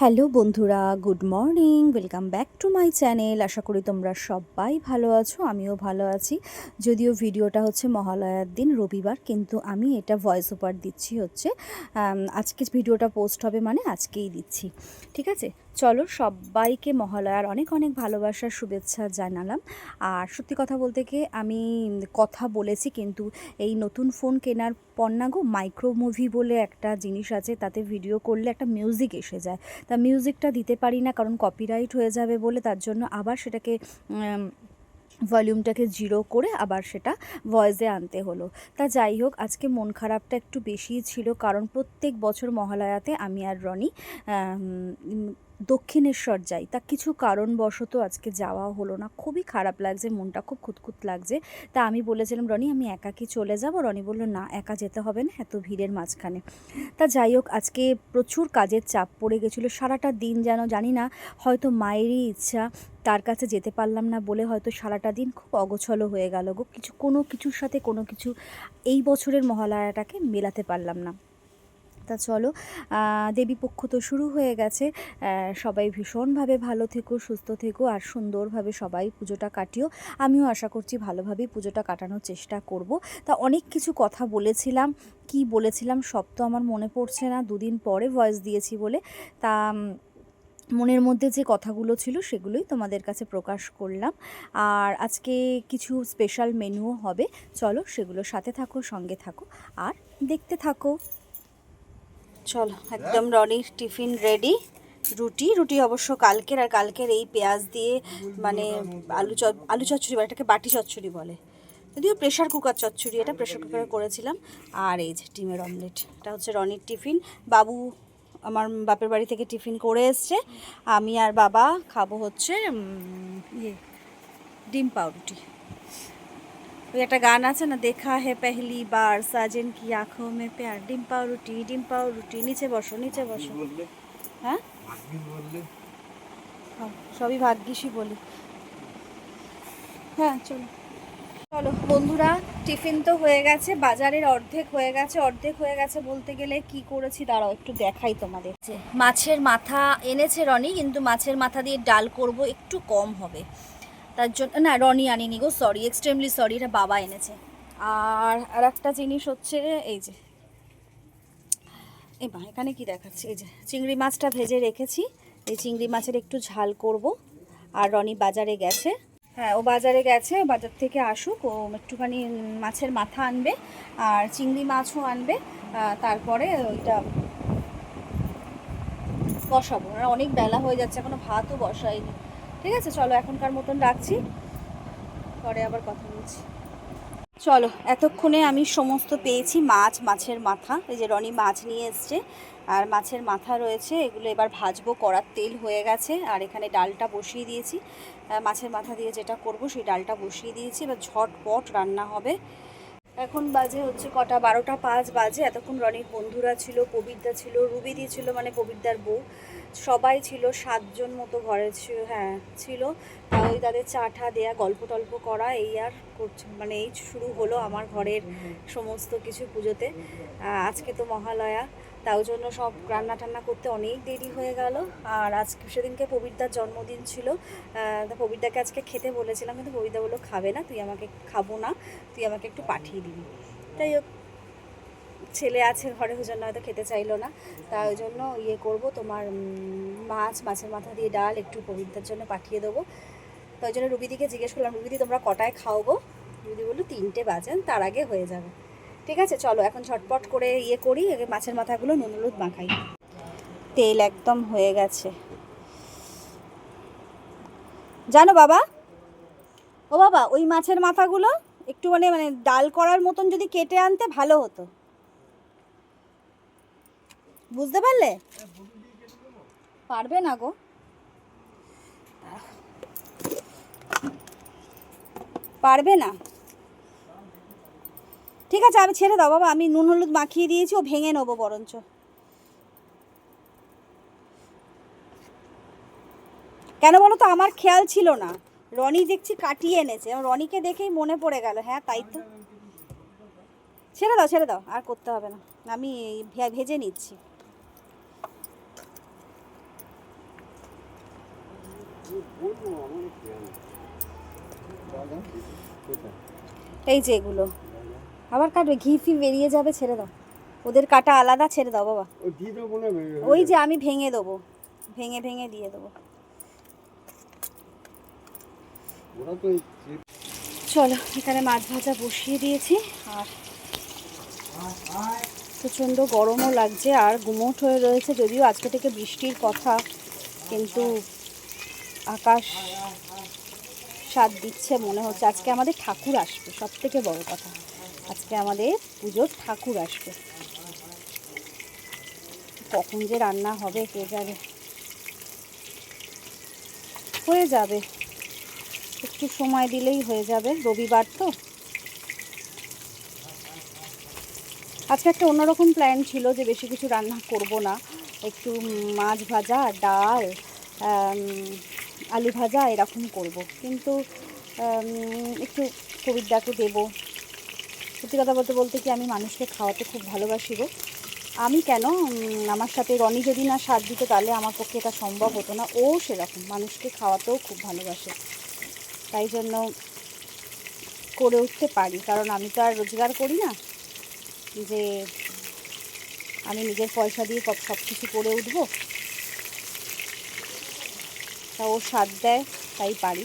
Hello বন্ধুরা, good morning, welcome back to my channel. আশা করি তোমরা সবাই ভালো আছো, আমিও ভালো আছি। যদিও ভিডিওটা হচ্ছে মহালয়ার দিন, রবিবার, কিন্তু আমি এটা ভয়েস ওভার দিচ্ছি হচ্ছে আজকে ভিডিওটা পোস্ট হবে মানে আজকেই দিচ্ছি, ঠিক আছে? চলো সবাইকে মহালয়ার অনেক অনেক ভালোবাসার শুভেচ্ছা জানালাম। আর সত্যি কথা বলতে কি, আমি কথা বলেছি কিন্তু এই নতুন ফোন কেনার পর না গো মাইক্রো মুভি বলে একটা জিনিস আছে, তাতে ভিডিও করলে একটা মিউজিক এসে যায়। তা মিউজিকটা দিতে পারি না কারণ কপিরাইট হয়ে যাবে বলে, তার জন্য আবার সেটাকে ভলিউমটাকে জিরো করে আবার সেটা ভয়েসে আনতে হলো। তা যাই হোক, আজকে মন খারাপটা একটু বেশিই ছিল কারণ প্রত্যেক বছর মহালয়াতে আমি আর রনি দক্ষিণেশ্বর যাই, তা কিছু কারণবশত আজকে যাওয়া হলো না। খুবই খারাপ লাগছে, মনটা খুব খুঁতখুত লাগছে। তা আমি বলেছিলাম, রনি, আমি একা কি চলে যাব? রনি বলল, না, একা যেতে হবে না, এত ভিড়ের মাঝখানে। তা যাই হোক, আজকে প্রচুর কাজের চাপ পড়ে গেছিল। সারাটা দিন যেন, জানি না, হয়তো মায়েরই ইচ্ছা, তার কাছে যেতে পারলাম না বলে হয়তো সারাটা দিন খুব অগোছলো হয়ে গেল গো। কিছু, কোনো কিছুর সাথে কোনো কিছু এই বছরের মহালয়াটাকে মেলাতে পারলাম না। তা চলো। আহ, দেবী পক্ষ তো শুরু হয়ে গেছে। সবাই ভীষণভাবে ভালো থেকো সুস্থ থেকো আর সুন্দরভাবে সবাই পুজোটা কাটিও। আমিও আশা করছি ভালোভাবেই পুজোটা কাটানোর চেষ্টা করব। তা অনেক কিছু কথা বলেছিলাম কি বলেছিলাম সব তো আমার মনে পড়ছে না। দুদিন পরে ভয়েস দিয়েছি বলে। তা মনের মধ্যে যে কথাগুলো ছিল সেগুলোই তোমাদের কাছে প্রকাশ করলাম। আর আজকে কিছু স্পেশাল মেনুও হবে। চলো সেগুলো সাথে থাকো সঙ্গে থাকো আর দেখতে থাকো। চলো, একদম রনির টিফিন রেডি রুটি রুটি অবশ্য কালকের আর কালকের এই পেঁয়াজ দিয়ে মানে আলু চ, আলু চচ্চড়ি বা এটাকে বাটি চচ্চড়ি বলে। যদিও প্রেশার কুকার চচ্চড়ি, এটা প্রেশার কুকারে করেছিলাম। আর এই যে ডিমের অমলেট এটা হচ্ছে রনির টিফিন। বাবু আমার বাপের বাড়ি থেকে টিফিন করে এসছে। আমি আর বাবা খাব হচ্ছে ইয়ে ডিম পাউরুটি। ওই একটা গান আছে না দেখা হে পেহলি বার সাজেন কি আঁখো মে প্যার ডিম পাউরুটি ডিম পাউরুটি নিচে বসো নিচে বসো। হ্যাঁ? হ্যাঁ, সবই ভাগ্যিসই বলি। হ্যাঁ চলো। চলো বন্ধুরা টিফিন তো হয়ে গেছে বাজারের অর্ধেক হয়ে গেছে অর্ধেক হয়ে গেছে বলতে গেলে কি করেছি দাঁড়াও একটু দেখাই তোমাদের। মাছের মাথা এনেছে রনি কিন্তু মাছের মাথা দিয়ে ডাল করব একটু কম হবে। তার জন্য, না, রনি আনিনি গো সরি এক্সট্রিমলি সরি এটা বাবা এনেছে। আর আর একটা জিনিস হচ্ছে, এই যে মা, এখানে কি দেখাচ্ছে? এই যে, চিংড়ি মাছটা ভেজে রেখেছি, এই চিংড়ি মাছের একটু ঝাল করব। আর রনি বাজারে গেছে। হ্যাঁ ও বাজারে গেছে বাজার থেকে আসুক, ও একটুখানি মাছের মাথা আনবে, আর চিংড়ি মাছও আনবে তারপরে ওইটা বসাবো অনেক বেলা হয়ে যাচ্ছে, এখনও ভাতও বসাইনি ঠিক আছে, চলো এখনকার মতন রাখছি। পরে আবার কথা বলছি। চলো, এতক্ষণে আমি সমস্ত পেয়েছি মাছ, মাছের মাথা। এই যে রনি মাছ নিয়ে এসছে, আর মাছের মাথা রয়েছে, এগুলো এবার ভাজবো, কড়ার তেল হয়ে গেছে, আর এখানে ডালটা বসিয়ে দিয়েছি। মাছের মাথা দিয়ে যেটা করব, সেই ডালটা বসিয়ে দিয়েছি। এবার ঝটপট রান্না হবে। এখন বাজে হচ্ছে কটা? বারোটা পাঁচ বাজে। এতক্ষণ রনির বন্ধুরা ছিল কবিদা ছিল, রুবিদি ছিল মানে কবিদার বউ। সবাই ছিল, সাতজন মতো ঘরে ছিল হ্যাঁ ছিল। তাই তাদের চা ঠা দেয়া, গল্প টল্প করা, এই আর করছে মানে এই শুরু হলো আমার ঘরের সমস্ত কিছু পুজোতে। আজকে তো মহালয়া। তাও জন্য সব রান্না টান্না করতে অনেক দেরি হয়ে গেল। আর আজকে সেদিনকে পবিরদার জন্মদিন ছিল। তা পবিরদাকে আজকে খেতে বলেছিলাম, কিন্তু পবিরদা বলল খাবে না, তুই আমাকে খাব না, তুই আমাকে একটু পাঠিয়ে দিবি। তাই হোক, ছেলে আছে ঘরে, ওই জন্য হয়তো খেতে চাইলো না। তা ওই জন্য ইয়ে করব, তোমার মাছ, মাছের মাথা দিয়ে ডাল একটু পবিত্রার জন্য পাঠিয়ে দেবো। তো ওই জন্য রুবিদিকে জিজ্ঞেস করলাম, রুবিদি তোমরা কটায় খাও গো? রুবিদি বলল, তিনটে বাজেন তার আগে হয়ে যাবে। ঠিক আছে, চলো এখন ঝটপট করে ইয়ে করি মাছের মাথাগুলো নুন হলুদ মাখাই। তেল একদম হয়ে গেছে। জানো বাবা? ও বাবা, ওই মাছের মাথাগুলো একটু মানে মানে ডাল করার মতন যদি কেটে আনতে ভালো হতো। বুঝতে পারলে? পারবে না গো। পারবে না। ঠিক আছে, আমি ছেড়ে দাও, বাবা, আমি নুন হলুদ মাখিয়ে দিয়েছি, ও ভেঙে নেব বরঞ্চ। কেন বলো তো, আমার খেয়াল ছিল না। রনি দেখছি কাটিয়ে এনেছে রনিকে দেখেই মনে পড়ে গেল হ্যাঁ তাই তো। ছেড়ে দাও ছেড়ে দাও, আর করতে হবে না, আমি ভেজে নিচ্ছি। এই যে এগুলো। আবার কাটবে ঘি ফি বেরিয়ে যাবে ছেড়ে দাও। ওদের কাটা আলাদা ছেড়ে দাও বাবা। ওই যে আমি ভেঙে দেবো ভেঙে ভেঙে দিয়ে দেবো। চলো এখানে মাছ ভাজা বসিয়ে দিয়েছি আর প্রচণ্ড গরমও লাগছে আর গুমোট হয়ে রয়েছে যদিও আজকে থেকে বৃষ্টির কথা কিন্তু আকাশ স্বাদ দিচ্ছে মনে হচ্ছে। আজকে আমাদের ঠাকুর আসবে সব থেকে বড় কথা। আজকে আমাদের পুজোর ঠাকুর আসবে। কখন যে রান্না হবে, কে যাবে হয়ে যাবে। একটু সময় দিলেই হয়ে যাবে। রবিবার তো। আজকে একটা অন্যরকম প্ল্যান ছিল যে বেশি কিছু রান্না করব না। একটু মাছ ভাজা, ডাল আলু ভাজা এরকম করব। কিন্তু একটু কবিরদাকে দেবো। সত্যি কথা বলতে বলতে কি আমি মানুষকে খাওয়াতে খুব ভালোবাসি গো। আমি কেন? আমার সাথে রনি যদি না সাথ দিত, তাহলে আমার পক্ষে এটা সম্ভব হতো না। ও সেরকম, মানুষকে খাওয়াতেও খুব ভালোবাসে। তাই জন্য করে উঠতে পারি, কারণ আমি তো আর রোজগার করি না। যে আমি নিজের পয়সা দিয়ে সব কিছু করে উঠবো। তা ও সাথ দেয়, তাই পারি।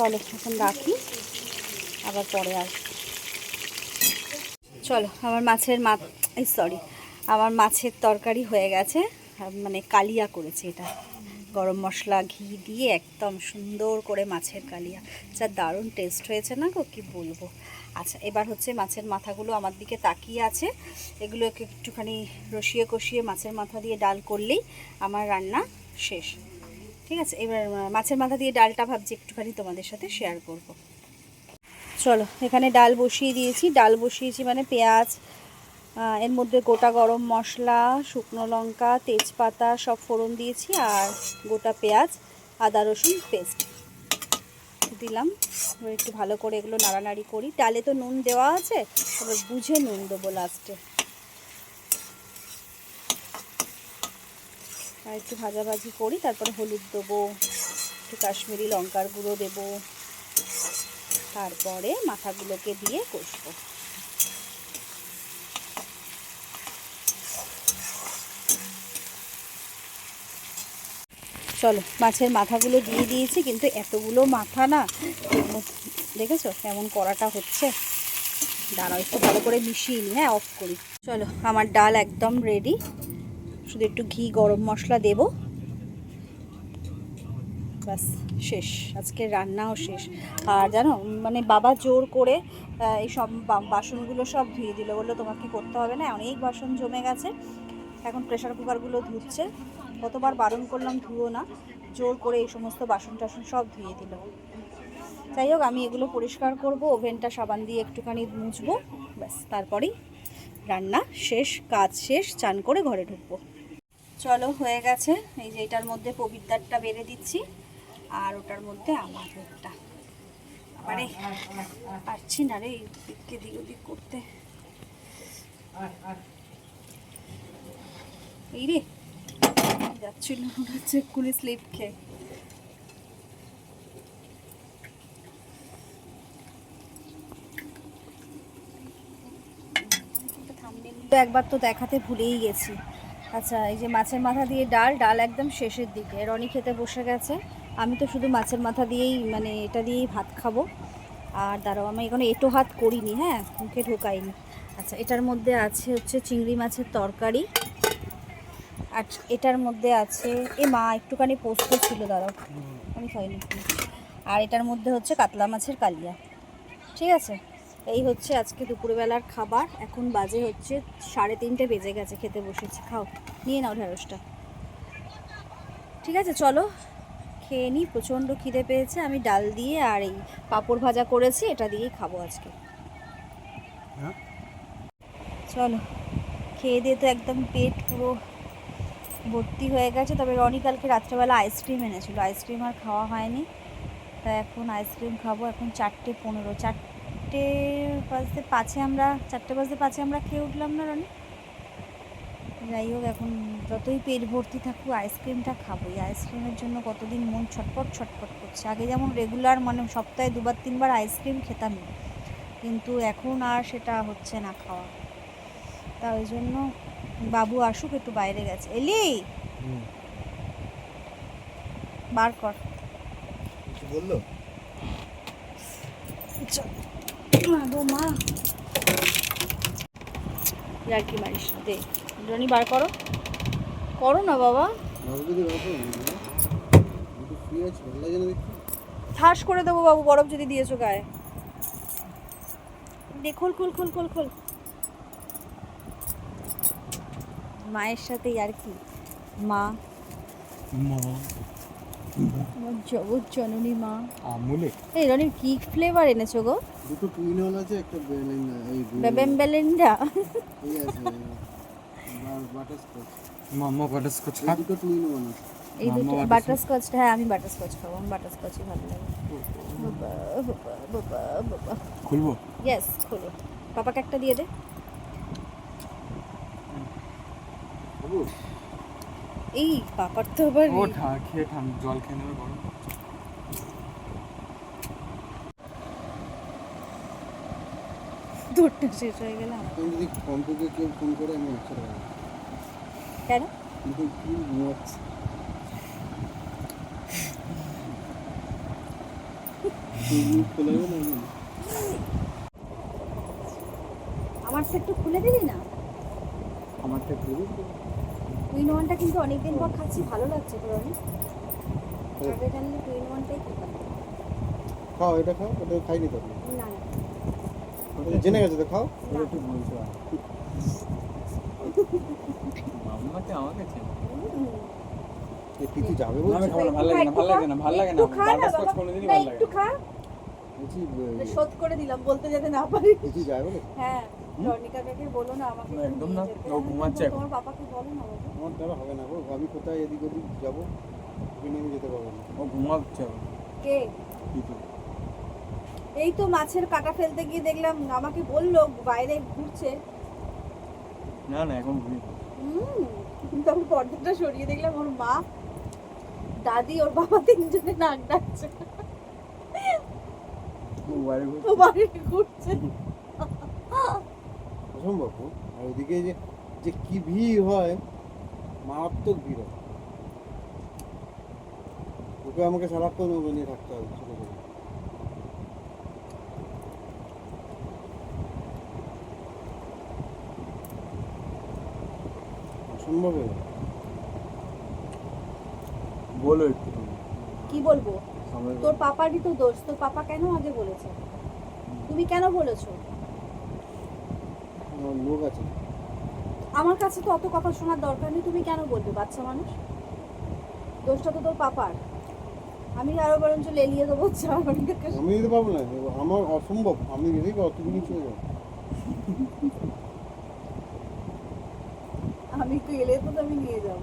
চলো, এখন রাখি। আবার পরে আর চলো, আমার মাছের মা সরি আমার মাছের তরকারি হয়ে গেছে। মানে কালিয়া করেছে এটা। গরম মশলা, ঘি দিয়ে একদম সুন্দর করে মাছের কালিয়া। যা দারুণ টেস্ট হয়েছে না গো, কী বলব। আচ্ছা এবার হচ্ছে মাছের মাথাগুলো আমার দিকে তাকিয়ে আছে। এগুলোকে একটুখানি রসিয়ে কষিয়ে মাছের মাথা দিয়ে ডাল করলেই আমার রান্না শেষ। ঠিক আছে? এবার মাছের মাথা দিয়ে ডালটা ভাবছি একটুখানি তোমাদের সাথে শেয়ার করব। চলো, এখানে ডাল বসিয়ে দিয়েছি। ডাল বসিয়েছি মানে পেঁয়াজ এর মধ্যে গোটা গরম মশলা, শুকনো লঙ্কা, তেজপাতা সব ফোড়ন দিয়েছি আর গোটা পেঁয়াজ, আদা, রসুন পেস্ট দিলাম। একটু ভালো করে এগুলো নাড়ানাড়ি করি। ডালে তো নুন দেওয়া আছে, এবার বুঝে নুন দেবো লাস্টে আর একটু ভাজাভাজি করি, তারপরে হলুদ দেবো, একটু কাশ্মীরি লঙ্কার গুঁড়ো দেবো, তারপরে মাথাগুলোকে দিয়ে কষবো। চলো, মাছের মাথাগুলো দিয়ে দিয়েছি, কিন্তু এতগুলো মাথা না, দেখেছ কেমন করাটা হচ্ছে? দাঁড়াও, একটু ভালো করে মিশিয়ে নিই হ্যাঁ অফ করি। চলো, আমার ডাল একদম রেডি শুধু একটু ঘি, গরম মশলা দেবো। ব্যাস, শেষ। আজকে রান্নাও শেষ। আর জানো মানে বাবা জোর করে এই সব বাসনগুলো সব ধুয়ে দিল। বলল তোমাকে করতে হবে না? অনেক বাসন জমে গেছে। এখন প্রেশার কুকারগুলো ধুচ্ছে। কতবার বারণ করলাম, ধুয়ো না। জোর করে এই সমস্ত বাসন টাসন সব ধুয়ে দিল। যাই হোক, আমি এগুলো পরিষ্কার করব, ওভেনটা সাবান দিয়ে একটুখানি মুছবো। ব্যাস, তারপরেই রান্না শেষ, কাজ শেষ, চান করে ঘরে ঢুকবো। চলো, হয়ে গেছে। এই যে এটার মধ্যে পবিত্রারটা বেড়ে দিচ্ছি, আর ওটার মধ্যে আমার দুধটা আরে, পারছি না রে এদিকে দিক ওদিক করতে। এই রে, যাচ্ছিল হচ্ছে এক্ষুনি স্লিপ খেয়ে। একবার তো দেখাতে ভুলেই গেছি। আচ্ছা এই যে মাছের মাথা দিয়ে ডাল ডাল একদম শেষের দিকে। রনি খেতে বসে গেছে। আমি তো শুধু মাছের মাথা দিয়েই মানে এটা দিয়েই ভাত খাব। আর দাঁড়াও, আমি এখানে এটো হাত করিনি হ্যাঁ? মুখে ঢোকাইনি। আচ্ছা এটার মধ্যে আছে হচ্ছে চিংড়ি মাছের তরকারি। আর এটার মধ্যে আছে, এ মা, একটুখানি পোস্ত ছিল, দাঁড়াও। আমি খাইনি। আর এটার মধ্যে হচ্ছে কাতলা মাছের কালিয়া। ঠিক আছে? এই হচ্ছে আজকে দুপুরবেলার খাবার। এখন বাজে হচ্ছে সাড়ে তিনটে বেজে গেছে খেতে বসেছি। খাও নিয়ে নাও ঢেঁড়সটা। ঠিক আছে চলো খেয়ে নিই। প্রচণ্ড খিদে পেয়েছে আমি ডাল দিয়ে আর এই পাঁপড় ভাজা করেছি এটা দিয়েই খাব আজকে। হ্যাঁ? চলো খেয়ে দিয়ে তো একদম পেট পুরো ভর্তি হয়ে গেছে। তবে রনি কালকে রাত্রেবেলা আইসক্রিম এনেছিল। আইসক্রিম আর খাওয়া হয়নি। তা এখন আইসক্রিম খাব। এখন চারটে পনেরো চারটে বাজতে পাঁচে আমরা চারটে বাজতে পাঁচে আমরা খেয়ে উঠলাম না রনি? যাই হোক এখন যতই পেট ভর্তি থাকুক আইসক্রিমটা খাব। এই আইসক্রিমের জন্য কতদিন মন ছটপট ছটপট করছে। আগে যেমন রেগুলার মানে সপ্তাহে দুবার তিনবার আইসক্রিম খেতামই কিন্তু এখন আর সেটা হচ্ছে না খাওয়া। তা ওই জন্য বাবু আসুক একটু বাইরে গেছে। এলি? বার কর। বলল? গো মা আর কি মারিস দে রনি বার করো। করো না বাবা। ঠাস করে দেবো বাবু বরফ যদি দিয়েছ গায়ে। দে খোল খোল খোল খোল খোল। মায়ের সাথে আর কি। মা। মা। জগৎ জননী মা। আমুলে। এই রনির কি ফ্লেভার এনেছো গো? দুটো টুইন হল আছে একটা বেলেঙ্গা এই বেবেম বেলেন্ডা এই আছে বাটারস্কচ। মাম্মা বাটারস্কচ দুটো আছে এই দুটো? বাটারস্কচটা হ্যাঁ আমি বাটারস্কচ খাব আমার বাটারস্কচই ভালো লাগে। খুলবো? ইয়েস খোলো। পাপাকে একটা দিয়ে দে। এই পাপার তো আবার ও ঠা খেয়ে ঠান জল খেয়ে নেবে গরম। দুধটা শেষ হয়ে গেলাম তুমি যদি কম্পিউটার কেউ ফোন করে আমি আচ্ছা কেন? কিন্তু কি ঘুমাচ্ছে? আমার একটু খুলে দিবি না? আমারটা খুলে টুইন ওয়ানটা কিন্তু অনেকদিন পর খাচ্ছি ভালো লাগছে তোর অনেক আগে জানলে টুইন ওয়ানটাই খেতাম খাও এটা খাও খাইনি তো? না না। জেনে গেছে তো খাও। একটু আমাকে চেনে? যাবে আমি খাব না ভালো লাগে না ভালো লাগে না ভালো লাগে না একটু খা না বাটারস্কচ বাবা। কোনোদিনই ভালো লাগে একটু খা। বলছি শোধ করে দিলাম বলতে যেতে না পারি। পিতু যাবে বলে? হ্যাঁ রনিকা কাকে বলো না আমাকে একদম না। ও ঘুমাচ্ছে এখন। তোমার পাপাকে বলো না বাবা। আমার দ্বারা হবে না গো আমি কোথায় এদিক ওদিক যাব? যেতে পারব না। ও ঘুমাচ্ছে। কে? এই তো মাছের কাটা ফেলতে গিয়ে দেখলাম আমাকে বলল বাইরে ঘুরছে। না না এখন হুম কিন্তু আমি পর্দাটা সরিয়ে দেখলাম ওর মা দাদি ওর বাবা তিনজনে নাক ডাকছে। ও বাইরে ঘুম ও বাইরে ঘুরছে। অসম্ভব। আর ওদিকে যে যে কি ভিড় হয় মারাত্মক ভিড় হয়। ওকে আমাকে সারাক্ষণ ওকে নিয়ে থাকতে হবে ছোটো করে। অসম্ভব হয়ে যায়। বলো একটু কি বলব? তোর পাপারই তো দোষ তোর পাপা কেন আগে বলেছে? তুমি কেন বলেছ? আমার লোক আছে। আমার কাছে তো অত কথা শোনার দরকার নেই তুমি কেন বলবে বাচ্চা মানুষ? দোষটা তো তোর পাপার। আমি আরও বরঞ্চ লেলিয়ে দেবো আমি দিতে পারব না আমার অসম্ভব আমি পারব তুমি চলে যাও আমি তো এলে তো আমি নিয়ে যাব